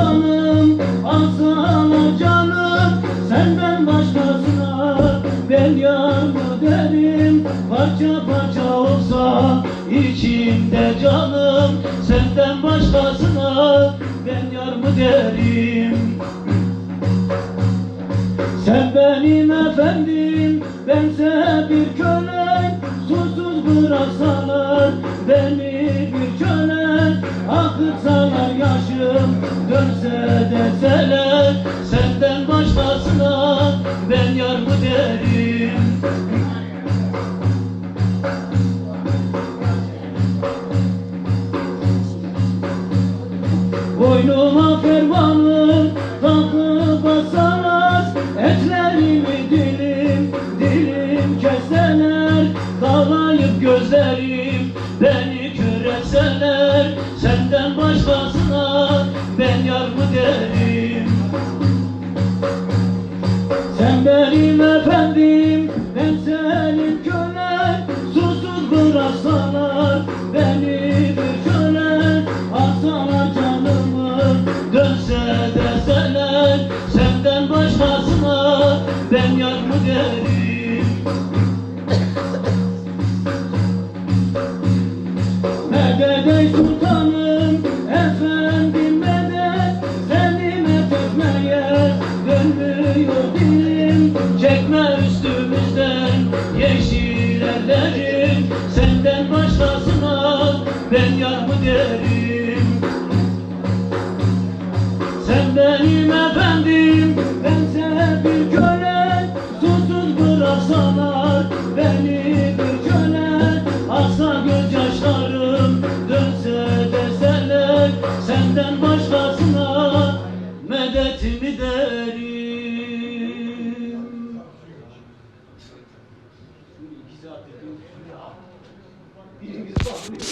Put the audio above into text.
canım Aslan o canım. Senden başkasına Ben yanı derim? Parça parça olsa içimde canım. Senden başkasına Ben yar mı derim? Sen benim efendim Bense bir kölen Susuz bıraksalar Beni Akıtsalar yaşım, dönse deseler Senden başkasına ben yar mı derim? Boynuma fermanı takıp basalar Etlerimi dilim dilim keseler Dağlayıp gözlerim beni Senden başkasına ben yar mı derim sen benim efendim, ben senin kölen. Susuz bıraksalar beni bir kölen Alsalar canımı, dönse deseler Senden başkasına ben yar mı derim Medet ey sultanım, dilim Çekme üstümüzden yeşil ellerim. Senden başkasına ben yar mı derim? Sen benim efendim, bense bir köle. Susuz bıraksalar beni bir köle. Aksa gözyaşlarım dönse deseler Senden başkasına medetimi derim Birincisi bakmıyor.